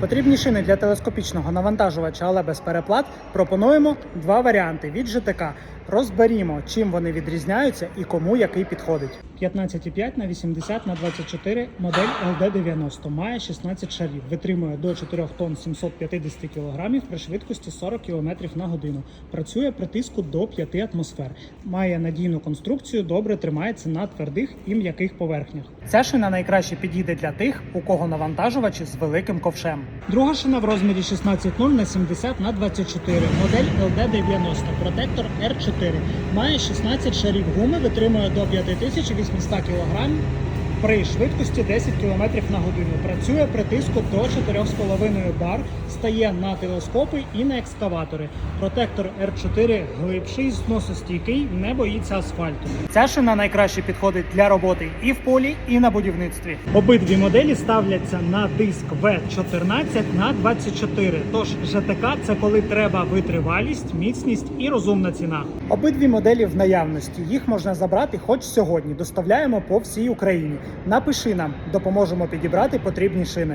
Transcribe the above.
Потрібні шини для телескопічного навантажувача, але без переплат. Пропонуємо два варіанти від ЖТК. Розберімо, чим вони відрізняються і кому який підходить. 15,5 на 80 на 24 модель LD90 має 16 шарів, витримує до 4 тонн 750 кг при швидкості 40 км на годину. Працює при тиску до 5 атмосфер. Має надійну конструкцію, добре тримається на твердих і м'яких поверхнях. Ця шина найкраще підійде для тих, у кого навантажувачі з великим ковшем. Друга шина в розмірі 16,0 на 70 на 24 модель LD90 протектор R4 має 16 шарів гуми, витримує до 5800 кг при швидкості 10 км на годину. Працює при тиску до 4,5 бар, стає на телескопи і на екскаватори. Протектор R4 глибший, зносостійкий, не боїться асфальту. Ця шина найкраще підходить для роботи і в полі, і на будівництві. Обидві моделі ставляться на диск V14 на 24. Тож ЖТК це коли треба витривалість, міцність і розумна ціна. Обидві моделі в наявності. Їх можна забрати хоч сьогодні. Доставляємо по всій Україні. Напиши нам, допоможемо підібрати потрібні шини.